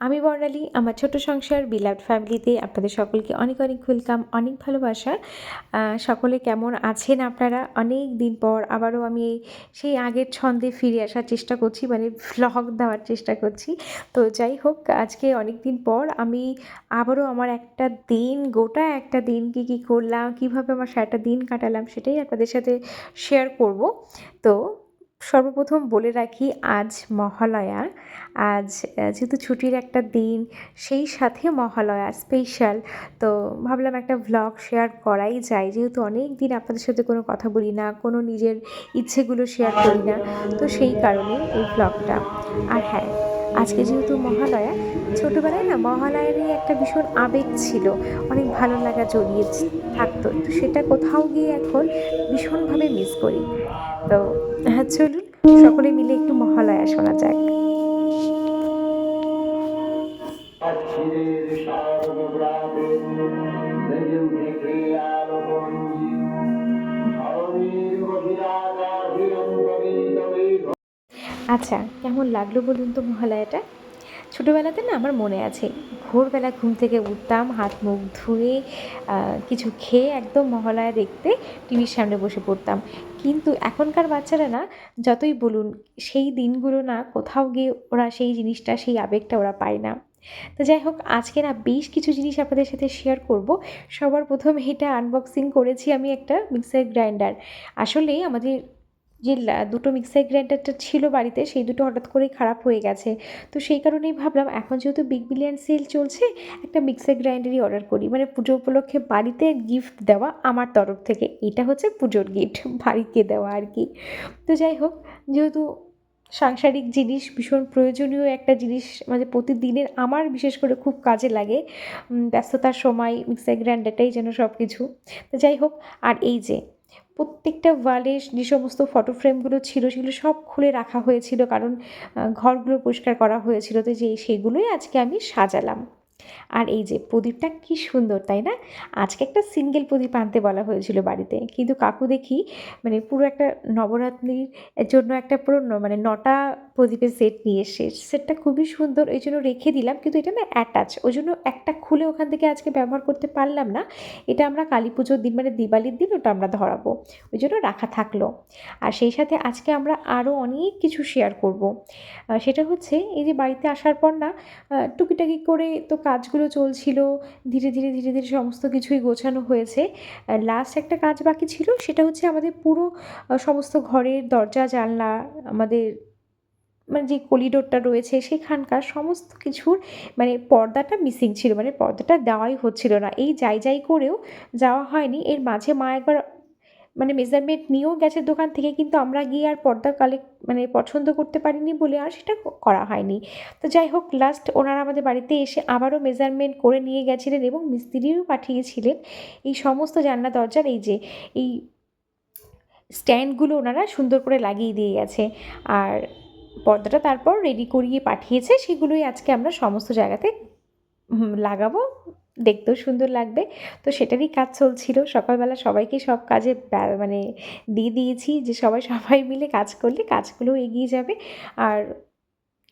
আমি বর্ণালী, আমার ছোট সংসার বিলাভড ফ্যামিলিতে আপনাদের সকলকে অনেক অনেক ওয়েলকাম, অনেক ভালোবাসা। সকলে কেমন আছেন আপনারা? অনেক দিন পর আবারও আমি সেই আগের ছন্দে ফিরে আসার চেষ্টা করছি মানে ভ্লগ দেওয়ার চেষ্টা করছি। তো যাই হোক, আজকে অনেক দিন পর আমি আবারও আমার একটা দিন, গোটা একটা দিন কী কী করলাম, কীভাবে আমার সারাটা দিন কাটালাম সেটাই আপনাদের সাথে শেয়ার করব। তো সর্বপ্রথম বলে রাখি, আজ মহালয়া। আজ যেহেতু ছুটির একটা দিন, সেই সাথে মহালয়া স্পেশাল তো ভাবলাম একটা ভ্লগ শেয়ার করাই যায়। যেহেতু অনেক দিন আপনাদের সাথে কোনো কথা বলি না, কোনো নিজের ইচ্ছেগুলো শেয়ার করি না, তো সেই কারণে এই ভ্লগটা আর হ্যাঁ আজকে যেহেতু মহালয়া, ছোটোবেলায় না মহালয়ারই একটা ভীষণ আবেগ ছিল। অনেক ভালো লাগা জড়িয়ে থাকতো। তো সেটা কোথাও গিয়ে এখন ভীষণভাবে মিস করি। তো হ্যাঁ চলুন সকলে মিলে একটু মহালয়া শোনা যাক। আচ্ছা কেমন লাগল বলুন তো মহালয়াটা? ছোটোবেলাতে না আমার মনে আছে, ভোরবেলা ঘুম থেকে উঠতাম, হাত মুখ ধুয়ে কিছু খেয়ে একদম মহালয়া দেখতে টিভির সামনে বসে পড়তাম। কিন্তু এখনকার বাচ্চারা না, যতই বলুন, সেই দিনগুলো না কোথাও গিয়ে ওরা সেই জিনিসটা, সেই আবেগটা ওরা পায় না। তো যাই হোক, আজকে না বেশ কিছু জিনিস আপনাদের সাথে শেয়ার করব। সবার প্রথম এটা আনবক্সিং করেছি আমি একটা মিক্সার গ্রাইন্ডার আসলে আমাদের যে দুটো মিক্সার গ্রাইন্ডারটা ছিল বাড়িতে, সেই দুটো হঠাৎ করেই খারাপ হয়ে গেছে। তো সেই কারণেই ভাবলাম, এখন যেহেতু বিগ বিলিয়ন সেল চলছে, একটা মিক্সার গ্রাইন্ডারই অর্ডার করি। মানে পুজো উপলক্ষে বাড়িতে গিফট দেওয়া আমার তরফ থেকে। এটা হচ্ছে পুজোর গিফট বাড়িতে দেওয়া আর কি। তো যাই হোক, যেহেতু সাংসারিক জিনিস ভীষণ প্রয়োজনীয় একটা জিনিস মানে প্রতিদিনের আমার বিশেষ করে খুব কাজে লাগে ব্যস্ততার সময় মিক্সার গ্রাইন্ডারটাই যেন সব কিছু তো যাই হোক, আর এই যে প্রত্যেকটা ওয়ালে যে সমস্ত ফটো ফ্রেমগুলো ছিল, সেগুলো সব খুলে রাখা হয়েছিল, কারণ ঘরগুলো পরিষ্কার করা হয়েছিল। তো যে, সেগুলোই আজকে আমি সাজালাম। আর এই যে প্রদীপটা কি সুন্দর, তাই না? আজকে একটা সিঙ্গেল প্রদীপ আনতে বলা হয়েছিল বাড়িতে। কিন্তু কাকু দেখি মানে পুরো একটা নবরাত্রির জন্য একটা পুরো মানে নটা প্রদীপের সেট নিয়ে এসে সেটটা খুবই সুন্দর, এই জন্য রেখে দিলাম। কিন্তু এটা না অ্যাটাচ ওই জন্য একটা খুলে ওখান থেকে আজকে ব্যবহার করতে পারলাম না। এটা আমরা কালী পুজোর দিন মানে দিওয়ালির দিন, ওটা আমরা ধরাবো। ওই জন্য রাখা থাকল। আর সেই সাথে আজকে আমরা আরও অনেক কিছু শেয়ার করব। সেটা হচ্ছে এই যে বাড়িতে আসার পর না টুকিটাকি করে তো কাজগুলো চলছিল, ধীরে ধীরে ধীরে ধীরে সমস্ত কিছুই গোছানো হয়েছে। লাস্ট একটা কাজ বাকি ছিল, সেটা হচ্ছে আমাদের পুরো সমস্ত ঘরের দরজা, জানলা, আমাদের মানে যে করিডোরটা রয়েছে, সেখানকার সমস্ত কিছুর মানে পর্দাটা মিসিং ছিল মানে পর্দাটা দেওয়াই হচ্ছিল না। এই যাই যাই করেও যাওয়া হয়নি। এর মাঝে মা একবার মানে মেজারমেন্ট নিয়েও গেছে দোকান থেকে, কিন্তু আমরা গিয়ে আর পর্দা কালেক্ট মানে পছন্দ করতে পারিনি বলে আর সেটা করা হয়নি। তো যাই হোক লাস্ট ওনারা আমাদের বাড়িতে এসে আবারও মেজারমেন্ট করে নিয়ে গেছিলেন এবং মিস্ত্রিও পাঠিয়েছিলেন এই সমস্ত জানলা দরজার, এই যে এই স্ট্যান্ডগুলো ওনারা সুন্দর করে লাগিয়ে দিয়ে গেছে। আর পর্দাটা তারপর রেডি করিয়ে পাঠিয়েছে, সেগুলোই আজকে আমরা সমস্ত জায়গাতে লাগাবো। দেখতেও সুন্দর লাগবে। তো সেটারই কাজ চলছিল। সকালবেলা সবাইকে সব কাজে মানে দিয়ে দিয়েছি যে সবাই সবাই মিলে কাজ করলে কাজগুলোও এগিয়ে যাবে। আর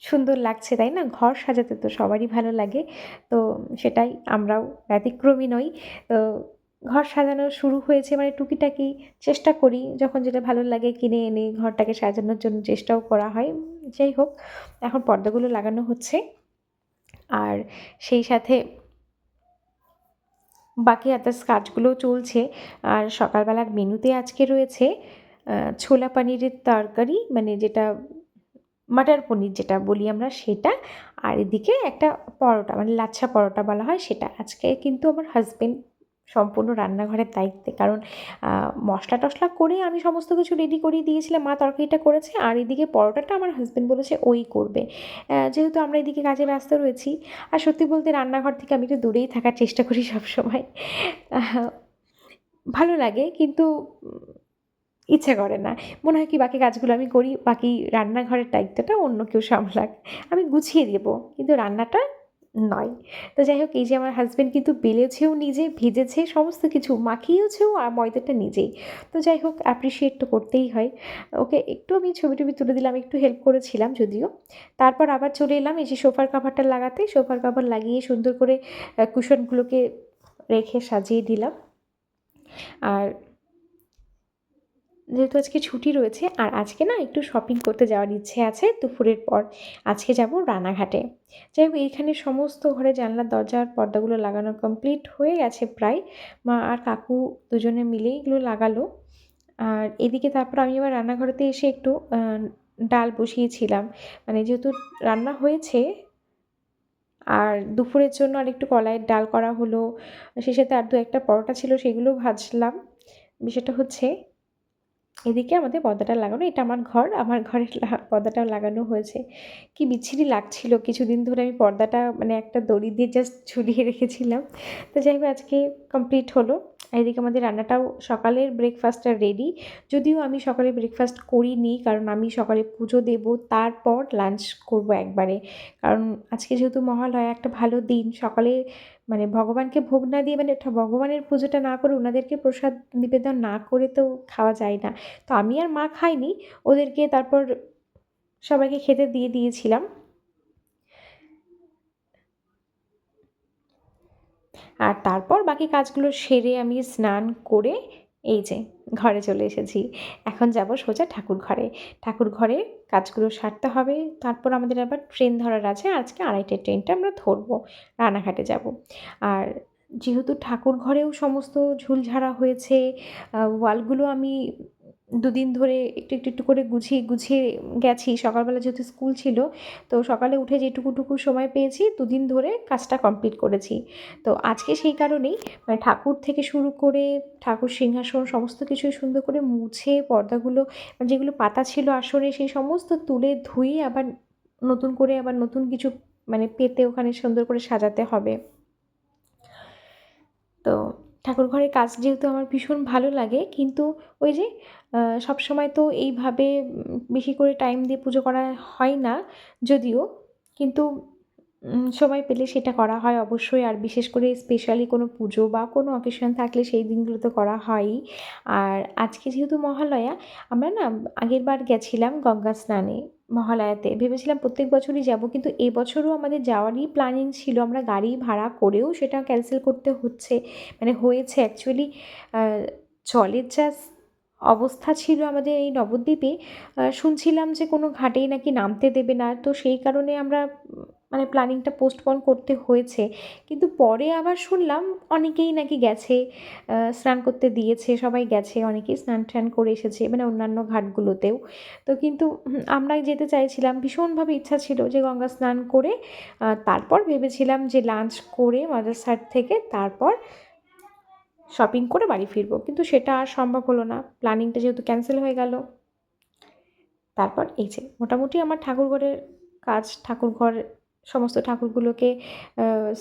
সুন্দর লাগছে, তাই না? ঘর সাজাতে তো সবারই ভালো লাগে। তো সেটাই আমরাও ব্যতিক্রমী নই। তো ঘর সাজানো শুরু হয়েছে মানে টুকিটাকি চেষ্টা করি। যখন যেটা ভালো লাগে কিনে এনে ঘরটাকে সাজানোর জন্য চেষ্টাও করা হয়। যাই হোক, এখন পর্দাগুলো লাগানো হচ্ছে। আর সেই সাথে বাকি আদার্স কাজগুলোও চলছে। আর সকালবেলার মেনুতে আজকে রয়েছে ছোলা পানিরের তরকারি মানে যেটা মাটার পনির যেটা বলি আমরা সেটা। আর এদিকে একটা পরোটা মানে লাচ্ছা পরোটা বলা হয় সেটা। আজকে কিন্তু আমার হাজবেন্ড সম্পূর্ণ রান্নাঘরের দায়িত্বে। কারণ মশলা টশলা করে আমি সমস্ত কিছু রেডি করিয়ে দিয়েছিলাম, মা তরকারিটা করেছে, আর এদিকে পরোটাটা আমার হাজব্যান্ড বলেছে ওই করবে। যেহেতু আমরা এদিকে কাজে ব্যস্ত রয়েছি, আর সত্যি বলতে রান্নাঘর থেকে আমি একটু দূরেই থাকার চেষ্টা করি সবসময়। ভালো লাগে, কিন্তু ইচ্ছে করে না। মনে হয় কি বাকি কাজগুলো আমি করি, বাকি রান্নাঘরের দায়িত্বটা অন্য কেউ সামলাক। আমি গুছিয়ে দেবো, কিন্তু রান্নাটা নয়। তো যাই হোক এই যে আমার হাজব্যান্ড কিন্তু বেলেছেও নিজে, ভেজেছে, সমস্ত কিছু মাখিয়েছেও আর ময়দাটা নিজেই। তো যাই হোক অ্যাপ্রিসিয়েট তো করতেই হয়। ওকে, একটু আমি ছবি টবি তুলে দিলাম, একটু হেল্প করেছিলাম যদিও। তারপর আবার চলে এলাম এই যে সোফার কাভারটা লাগাতে। সোফার কাভার লাগিয়ে সুন্দর করে কুশনগুলোকে রেখে সাজিয়ে দিলাম। আর যেহেতু আজকে ছুটি রয়েছে, আর আজকে না একটু শপিং করতে যাওয়ার ইচ্ছে আছে দুপুরের পর। আজকে যাব রানাঘাটে। যাই হোক, এইখানে সমস্ত ঘরে জানলার দরজার পর্দাগুলো লাগানো কমপ্লিট হয়ে গেছে প্রায়। মা আর কাকু দুজনে মিলেই এগুলো লাগালো। আর এদিকে তারপর আমি আবার রান্নাঘরেতে এসে একটু ডাল বসিয়েছিলাম। মানে যেহেতু রান্না হয়েছে, আর দুপুরের জন্য আর একটু কলাইয়ের ডাল করা হলো। সেই সাথে আর দু একটা পরোটা ছিল, সেগুলো ভাজলাম। বিষয়টা হচ্ছে এদিকে আমাদের পর্দাটা লাগানো, এটা আমার ঘর, আমার ঘরের পর্দাটাও লাগানো হয়েছে। কি বিচ্ছিরি লাগছিল, কিছুদিন ধরে আমি পর্দাটা মানে একটা দড়ি দিয়ে জাস্ট ঝুলিয়ে রেখেছিলাম। তো যাই হোক, আজকে কমপ্লিট হলো। এদিকে আমাদের রান্নাটাও সকালের ব্রেকফাস্টটা রেডি যদিও আমি সকালে ব্রেকফাস্ট করিনি, কারণ আমি সকালে পুজো দেব, তারপর লাঞ্চ করব একবারে। কারণ আজকে যেহেতু মহালয়া, একটা ভালো দিন। সকালে মানে ভগবানকে ভোগ না দিয়ে মানে ভগবানের পুজোটা না করে ওনাদেরকে প্রসাদ নিবেদন না করে তো খাওয়া যায় না। তো আমি আর মা খাইনি, ওদেরকে তারপর সবাইকে খেতে দিয়ে দিয়েছিলাম। আর তারপর বাকি কাজগুলো সেরে আমি স্নান করে এই যে ঘরে চলে এসেছি। এখন যাব সোজা ঠাকুর ঘরে। ঠাকুর ঘরে কাজগুলো সারতে হবে। তারপর আমাদের আবার ট্রেন ধরার আছে। আজকে আড়াইটের ট্রেনটা আমরা ধরবো। রানাঘাটে যাব। আর যেহেতু ঠাকুর ঘরেও সমস্ত ঝুলঝাড়া হয়েছে ওয়ালগুলো আমি দুদিন ধরে একটু একটু একটু করে গুছিয়ে গুছিয়ে গেছি। সকালবেলা যেহেতু স্কুল ছিল, তো সকালে উঠে যেটুকুটুকু সময় পেয়েছি, দুদিন ধরে কাজটা কমপ্লিট করেছি। তো আজকে সেই কারণেই মানে ঠাকুর থেকে শুরু করে ঠাকুর সিংহাসন সমস্ত কিছু সুন্দর করে মুছে, পর্দাগুলো মানে যেগুলো পাতা ছিল আসনে, সেই সমস্ত তুলে ধুয়ে আবার নতুন করে আবার নতুন কিছু মানে পেতে ওখানে সুন্দর করে সাজাতে হবে। তো ঠাকুর ঘরের কাজ যেহেতু আমার ভীষণ ভালো লাগে কিন্তু ওই যে আহ, সবসময় তো এইভাবে বেশি করে টাইম দিয়ে পুজো করা হয় না যদিও কিন্তু সময় পেলে সেটা করা হয় অবশ্যই। আর বিশেষ করে স্পেশালি কোনো পুজো বা কোনো অকেশন থাকলে সেই দিনগুলো তো করা হয়ই আর আজকে যেহেতু মহালয়া আমরা না আগের বার গেছিলাম গঙ্গা স্নানে। মহালয়াতে। ভেবেছিলাম প্রত্যেক বছরই যাব, কিন্তু এবছরও আমাদের যাওয়ারই প্ল্যানিং ছিল। আমরা গাড়ি ভাড়া করেও সেটা ক্যান্সেল করতে হচ্ছে। মানে হয়েছে অ্যাকচুয়ালি জলের যা অবস্থা ছিল আমাদের এই নবদ্বীপে শুনছিলাম যে কোনো ঘাটেই নাকি নামতে দেবে না। তো সেই কারণে আমরা মানে প্ল্যানিংটা পোস্টপন করতে হয়েছে। কিন্তু পরে আবার শুনলাম অনেকেই নাকি গেছে স্নান করতে দিয়েছে, সবাই গেছে, অনেকেই স্নান টান করে এসেছে মানে অন্যান্য ঘাটগুলোতেও। তো কিন্তু আমরা যেতে চাইছিলাম, ভীষণভাবে ইচ্ছা ছিল যে গঙ্গা স্নান করে তারপর ভেবেছিলাম যে লাঞ্চ করে মাদার সাইড থেকে তারপর শপিং করে বাড়ি ফিরবো। কিন্তু সেটা আর সম্ভব হলো না প্ল্যানিংটা যেহেতু ক্যান্সেল হয়ে গেল। তারপর এই যে, মোটামুটি আমার ঠাকুরঘরের কাজ, ঠাকুরঘর সমস্ত ঠাকুরগুলোকে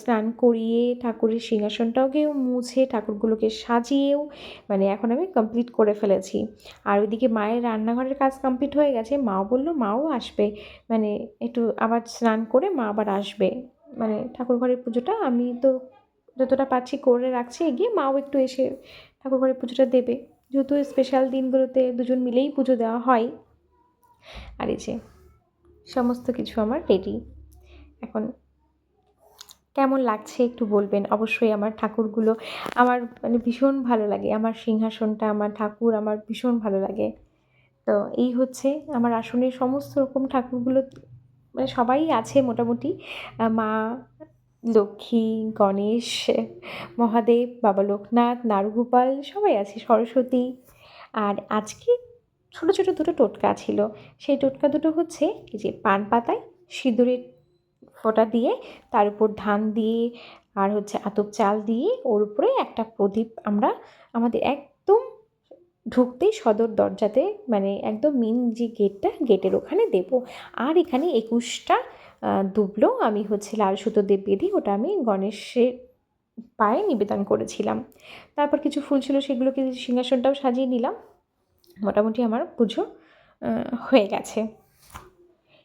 স্নান করিয়ে ঠাকুরের সিংহাসনটাকেও মুছে ঠাকুরগুলোকে সাজিয়েও মানে এখন আমি কমপ্লিট করে ফেলেছি। আর ওইদিকে মায়ের রান্নাঘরের কাজ কমপ্লিট হয়ে গেছে, মাও বলল, মাও আসবে। মানে একটু আবার স্নান করে মা আবার আসবে। মানে ঠাকুরঘরের পুজোটা আমি তো যতটা পারছি করে রাখছি, এগিয়ে মাও একটু এসে ঠাকুরঘরের পুজোটা দেবে। যেহেতু স্পেশাল দিনগুলোতে দুজন মিলেই পুজো দেওয়া হয়। আর এই যে, সমস্ত কিছু আমার রেডি এখন কেমন লাগছে একটু বলবেন? অবশ্যই আমার ঠাকুরগুলো আমার মানে ভীষণ ভালো লাগে। আমার সিংহাসনটা, আমার ঠাকুর আমার ভীষণ ভালো লাগে। তো এই হচ্ছে আমার আসনের সমস্ত রকম ঠাকুরগুলো মানে সবাই আছে মোটামুটি। মা, লক্ষ্মী, গণেশ, মহাদেব, বাবা লোকনাথ, নারুগোপাল সবাই আছে, সরস্বতী। আর আজকে ছোটো ছোটো দুটো টোটকা ছিল। সেই টোটকা দুটো হচ্ছে যে পান পাতায় সিঁদুরের ফোঁটা দিয়ে তার উপর ধান দিয়ে আর হচ্ছে আতপ চাল দিয়ে ওর উপরে একটা প্রদীপ আমরা আমাদের একদম ঢুকতেই সদর দরজাতে মানে একদম মেন যে গেটটা, গেটের ওখানে দেব। আর এখানে একুশটা দুবলো আমি হচ্ছে লাল সুতো দিয়ে বেঁধে ওটা আমি গণেশের পায়ে নিবেদন করেছিলাম। তারপর কিছু ফুল ছিল সেগুলোকে সিংহাসনটাও সাজিয়ে নিলাম। মোটামুটি আমার পুজো হয়ে গেছে।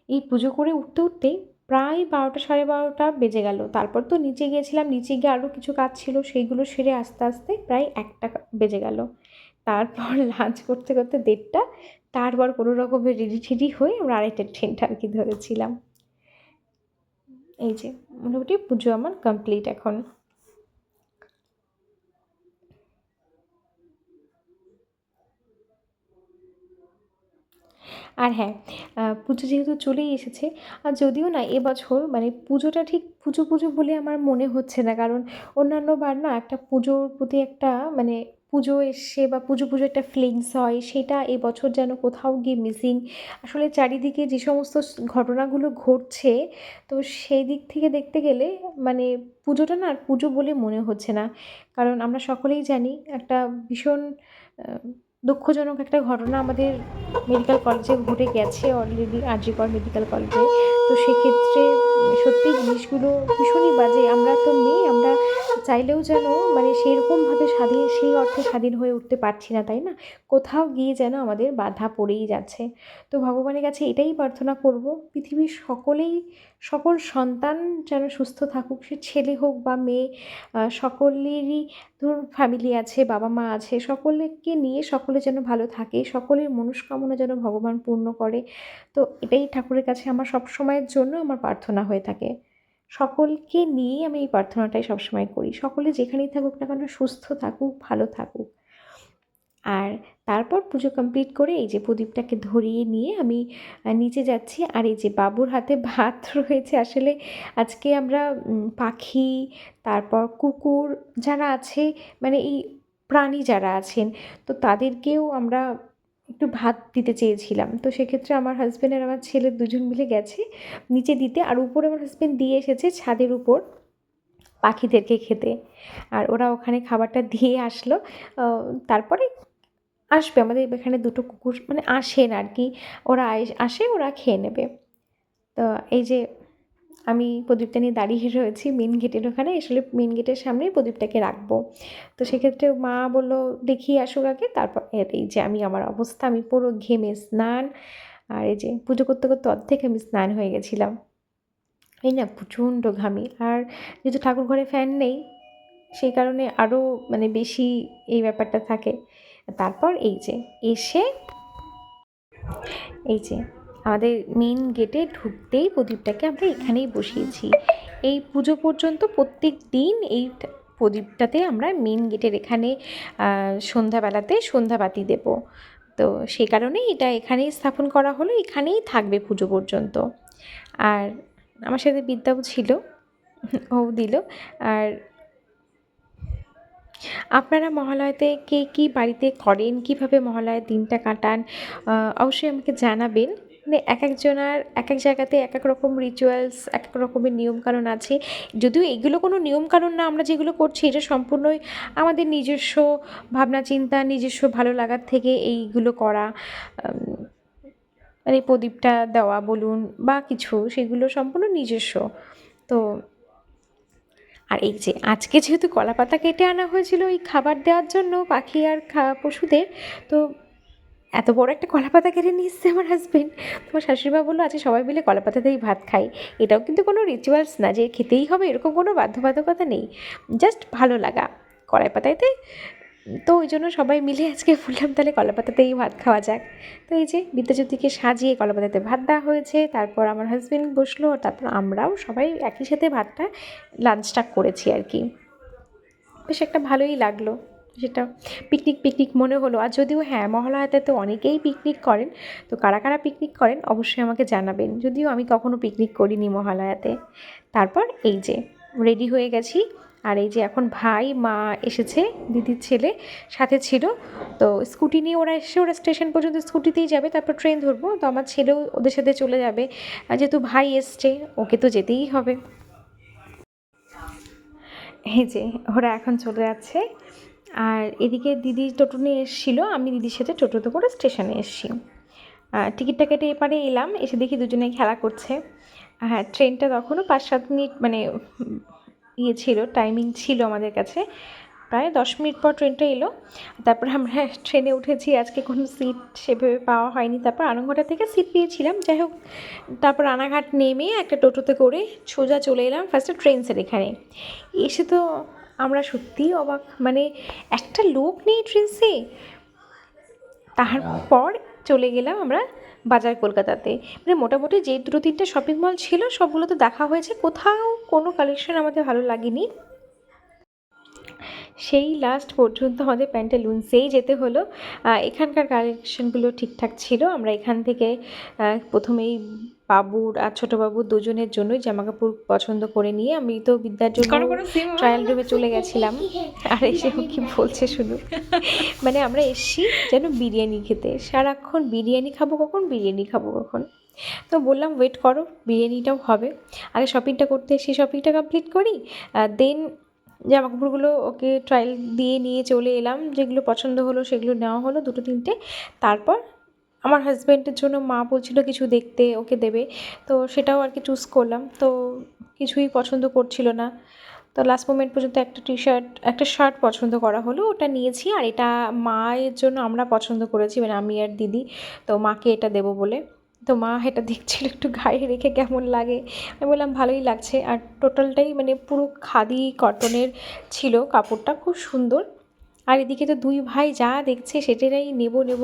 এই পুজো করে উঠতে উঠতেই প্রায় বারোটা সাড়ে বারোটা বেজে গেল। তারপর তো নিচে গিয়েছিলাম, নিচে গিয়ে আরও কিছু কাজ ছিল, সেইগুলো সেরে আস্তে আস্তে প্রায় একটা বেজে গেল। তারপর লাঞ্চ করতে করতে দেড়টা, তারপর কোনো রকমের রেডি ঠেডি হয়ে আমরা আরেকটা ট্রেনটা আর কি ধরেছিলাম। এই যে, মোটামুটি পুজো আমার কমপ্লিট এখন। আর হ্যাঁ পুজো যেহেতু চলেই এসেছে, আর যদিও না এবছর মানে পুজোটা ঠিক পুজো পুজো বলে আমার মনে হচ্ছে না। কারণ অন্যান্য বার না একটা পুজোর প্রতি একটা মানে পুজো এসে বা পুজো পুজো একটা ফিলিংস হয়, সেটা এবছর যেন কোথাও গিয়ে মিসিং আসলে চারিদিকে যে সমস্ত ঘটনাগুলো ঘটছে, তো সেই দিক থেকে দেখতে গেলে মানে পুজোটা না আর পুজো বলে মনে হচ্ছে না। কারণ আমরা সকলেই জানি একটা ভীষণ দুঃখজনক একটা ঘটনা আমাদের মেডিকেল কলেজে ঘটে গেছে অলরেডি আরজিকর মেডিকেল কলেজে তো সেক্ষেত্রে সত্যি জিনিসগুলো ভীষণই বাজে। আমরা তো মেয়ে, আমরা চাইলেও যেন মানে সেরকমভাবে স্বাধীন, সেই অর্থে স্বাধীন হয়ে উঠতে পারছি না, তাই না? কোথাও গিয়ে যেন আমাদের বাধা পড়েই যাচ্ছে। তো ভগবানের কাছে এটাই প্রার্থনা করব, পৃথিবীর সকলেই সকল সন্তান যেন সুস্থ থাকুক, সে ছেলে হোক বা মেয়ে সকলেরই ধরুন ফ্যামিলি আছে, বাবা মা আছে, সকলকে নিয়ে সকলে যেন ভালো থাকে, সকলের মনস্কামনা যেন ভগবান পূর্ণ করে। তো এটাই ঠাকুরের কাছে আমার সব সময়ের জন্য আমার প্রার্থনা হয়ে থাকে। সকলকে নিয়েই আমি এই প্রার্থনাটাই সবসময় করি। সকলে যেখানেই থাকুক না কেন সুস্থ থাকুক, ভালো থাকুক। আর তারপর পুজো কমপ্লিট করে এই যে প্রদীপটাকে ধরিয়ে নিয়ে আমি নিচে যাচ্ছি। আর এই যে বাবুর হাতে ভাত রয়েছে, আসলে আজকে আমরা পাখি, তারপর কুকুর যারা আছে মানে এই প্রাণী যারা আছেন, তো তাদেরকেও আমরা একটু ভাত দিতে চেয়েছিলাম। তো সেক্ষেত্রে আমার হাজব্যান্ড আর আমার ছেলে দুজন মিলে গেছে নিচে দিতে। আর উপরে আমার হাজব্যান্ড দিয়ে এসেছে ছাদের উপর পাখিদেরকে খেতে। আর ওরা ওখানে খাবারটা দিয়ে আসলো। তারপরে আসবে। আমাদের এখানে দুটো কুকুর মানে আসেন আর কি ওরা আসে, ওরা খেয়ে নেবে। তো এই যে আমি প্রদীপটা নিয়ে দাঁড়িয়ে রয়েছি মেন গেটের ওখানে, আসলে মেন গেটের সামনেই প্রদীপটাকে রাখব। তো সেক্ষেত্রে মা বলল, দেখি, আসুক আগে। তারপর এই যে আমি, আমার অবস্থা, আমি পুরো ঘেমে স্নান। আর এই যে পুজো করতে করতে অর্ধেক আমি স্নান হয়ে গেছিলাম। এই না, প্রচণ্ড ঘামি। আর যেহেতু ঠাকুর ঘরে ফ্যান নেই, সেই কারণে আরও মানে বেশি এই ব্যাপারটা থাকে। তারপর এই যে, এসে এই যে, আমাদের মেন গেটে ঢুকতেই প্রদীপটাকে আমরা এখানেই বসিয়েছি। এই পুজো পর্যন্ত প্রত্যেক দিন এই প্রদীপটাতে আমরা মেন গেটের এখানে সন্ধ্যাবেলাতে সন্ধ্যাবাতি দেব। তো সেই কারণেই এটা এখানেই স্থাপন করা হলো, এখানেই থাকবে পুজো পর্যন্ত। আর আমার সাথে বিদ্যাও ছিল, ও দিল। আর আপনারা মহালয়াতে কে কী বাড়িতে করেন? কীভাবে মহালয়ার দিনটা কাটান? অবশ্যই আমাকে জানাবেন। মানে এক একজনার এক এক জায়গাতে এক এক রকম রিচুয়ালস এক এক রকমের নিয়মকানুন আছে। যদিও এগুলো কোনো নিয়মকানুন না, আমরা যেগুলো করছি এটা সম্পূর্ণই আমাদের নিজস্ব ভাবনা, চিন্তা, নিজস্ব ভালো লাগার থেকে এইগুলো করা মানে প্রদীপটা দেওয়া, বলুন বা কিছু, সেগুলো সম্পূর্ণ নিজস্ব। তো আর এই যে আজকে যেহেতু কলা পাতা কেটে আনা হয়েছিল, এই খাবার দেওয়ার জন্য পাখি আর পশুদের, তো এত বড় একটা কলা পাতা কেটে নিয়ে আমার হাজবেন্ড তোমার শাশুড়িমা বলল আজকে সবাই মিলে কলা পাতাতেই ভাত খাই। এটাও কিন্তু কোনো রিচুয়ালস না যে খেতেই হবে, এরকম কোনো বাধ্যবাধকতা নেই। জাস্ট ভালো লাগা। কলাই পাতাতে তো ওই জন্য সবাই মিলে আজকে বললাম, তাহলে কলা পাতাতেই ভাত খাওয়া যাক। তো এই যে বিদ্যাজ্যোতিকে সাজিয়ে কলা পাতাতে ভাত দেওয়া হয়েছে, তারপর আমার হাজব্যান্ড বসল, তারপর আমরাও সবাই একই সাথে ভাতটা লাঞ্চটা করেছি আর কি। বেশ একটা ভালোই লাগল সেটা পিকনিক পিকনিক মনে হলো। আর যদিও হ্যাঁ মহালয়াতে তো অনেকেই পিকনিক করেন, তো কারা কারা পিকনিক করেন অবশ্যই আমাকে জানাবেন। যদিও আমি কখনো পিকনিক করিনি মহালয়াতে। তারপর এই যে রেডি হয়ে গেছি। আর এই যে এখন ভাই, মা এসেছে, দিদির ছেলে সাথে ছিল। তো স্কুটি নিয়ে ওরা এসে ওরা স্টেশন পর্যন্ত স্কুটিতেই যাবে, তারপর ট্রেন ধরবো। তো আমার ছেলেও ওদের সাথে চলে যাবে। যেহেতু ভাই এসছে, ওকে তো যেতেই হবে। এই যে ওরা এখন চলে যাচ্ছে। আর এদিকে দিদি টোটো নিয়ে এসেছিল, আমি দিদির সাথে টোটোতে করে স্টেশনে এসেছি। টিকিটটা কেটে এপারে এলাম, এসে দেখি দুজনে খেলা করছে। হ্যাঁ ট্রেনটা তখনও পাঁচ সাত মিনিট মানে ইয়ে ছিল টাইমিং ছিল আমাদের কাছে। প্রায় দশ মিনিট পর ট্রেনটা এলো। তারপর আমরা ট্রেনে উঠেছি আজকে কোনো সিট সেভাবে পাওয়া হয়নি। তারপর আনন্দঘাটা থেকে সিট পেয়েছিলাম। যাই হোক তারপর রানাঘাট নেমে একটা টোটোতে করে সোজা চলে এলাম ফার্স্টে ট্রেন্সের এখানে। এসে তো আমরা সত্যিই অবাক মানে একটা লোক নেই ট্রেন্সে তারপর চলে গেলাম আমরা বাজার কলকাতাতে। মানে মোটামুটি যে দুটো তিনটে শপিং মল ছিল সবগুলো তো দেখা হয়েছে। কোথাও কোনো কালেকশন আমাদের ভালো লাগেনি। সেই লাস্ট পর্যন্ত আমাদের প্যান্টালুন্সেই যেতে হলো। এখানকার কালেকশনগুলো ঠিকঠাক ছিল। আমরা এখান থেকে প্রথমেই বাবুর আর ছোটো বাবুর দুজনের জন্যই জামাকাপড় পছন্দ করে নিয়ে আমি তো বিদ্যার জন্য ট্রায়াল রুমে চলে গেছিলাম। আর এসে ও কি বলছে শুধু মানে আমরা এসছি যেন বিরিয়ানি খেতে। সারাক্ষণ বিরিয়ানি খাব কখন? বিরিয়ানি খাব কখন? তো বললাম ওয়েট করো বিরিয়ানিটাও হবে। আগে শপিংটা করতে এসে শপিংটা কমপ্লিট করি দেন জামা কাপড়গুলো ওকে ট্রায়াল দিয়ে নিয়ে চলে এলাম। যেগুলো পছন্দ হলো সেগুলো নেওয়া হলো দুটো তিনটে। তারপর আমার হাজব্যান্ডের জন্য মা বলছিল কিছু দেখতে ওকে দেবে। তো সেটাও আর কি চুজ করলাম। তো কিছুই পছন্দ করছিল না। তো লাস্ট মোমেন্ট পর্যন্ত একটা টি শার্ট একটা শার্ট পছন্দ করা হলো। ওটা নিয়েছি আর এটা মায়ের জন্য আমরা পছন্দ করেছি। মানে আমি আর দিদি। তো মাকে এটা দেবো বলে। তো মা এটা দেখছিল একটু গায়ে রেখে কেমন লাগে। আমি বললাম, ভালোই লাগছে। আর টোটালটাই মানে পুরো খাদি কটনের ছিল কাপড়টা। খুব সুন্দর। আর এদিকে তো দুই ভাই যা দেখছে সেটাই নেব নেব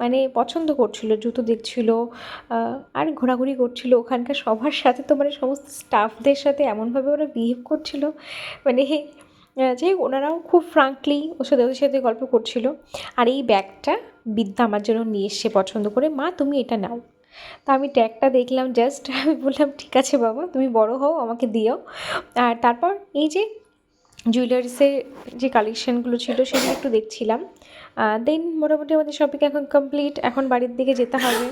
মানে পছন্দ করছিল, জুতো দেখছিল আর ঘোরাঘুরি করছিল। ওখানকার সবার সাথে তো মানে সমস্ত স্টাফদের সাথে এমনভাবে ওরা বিহেভ করছিল। মানে হোক, ওনারাও খুব ফ্রাঙ্কলি ওর সাথে, ওদের সাথে গল্প করছিল। আর এই ব্যাগটা বিদ্যা আমার জন্য নিয়ে এসছে পছন্দ করে। মা, তুমি এটা নাও। তা আমি ট্যাগটা দেখলাম জাস্ট আমি বললাম, ঠিক আছে বাবা, তুমি বড় হও, আমাকে দিও। আর তারপর এই যে জুয়েলারিসের যে কালেকশানগুলো ছিল সেগুলো একটু দেখছিলাম। দেন মোটামুটি আমাদের শপিং এখন কমপ্লিট এখন বাড়ির দিকে যেতে হবে।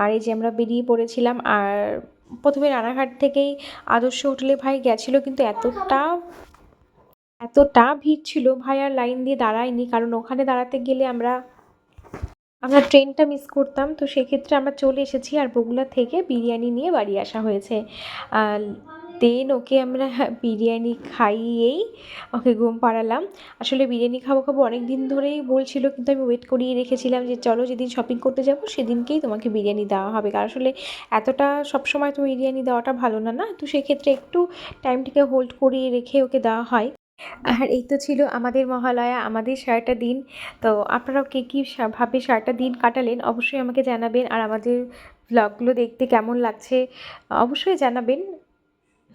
আর এই যে আমরা বেরিয়ে পড়েছিলাম, আর প্রথমে রানাঘাট থেকেই আদর্শ হোটেলে ভাই গেছিল, কিন্তু এতটা এতটা ভিড় ছিল, ভাই আর লাইন দিয়ে দাঁড়ায়নি, কারণ ওখানে দাঁড়াতে গেলে আমরা আমরা ট্রেনটা মিস করতাম। তো সেক্ষেত্রে আমরা চলে এসেছি, আর বগুলা থেকে বিরিয়ানি নিয়ে বাড়ি আসা হয়েছে। দেন ওকে আমরা বিরিয়ানি খাইয়েই ওকে ঘুম পাড়ালাম। আসলে বিরিয়ানি খাব খাব অনেক দিন ধরেই বলছিল, কিন্তু আমি ওয়েট করিয়ে রেখেছিলাম যে চলো যেদিন শপিং করতে যাব সেদিনকেই তোমাকে বিরিয়ানি দেওয়া হবে। কারণ আসলে এতটা সবসময় তো বিরিয়ানি দেওয়াটা ভালো না না? তো সেক্ষেত্রে একটু টাইমটাকে হোল্ড করিয়ে রেখে ওকে দেওয়া হয়। আর এই তো ছিল আমাদের মহালয়া, আমাদের সারাটা দিন। তো আপনারাও কে কী ভাবে সারাটা দিন কাটালেন অবশ্যই আমাকে জানাবেন। আর আমাদের ব্লগগুলো দেখতে কেমন লাগছে অবশ্যই জানাবেন।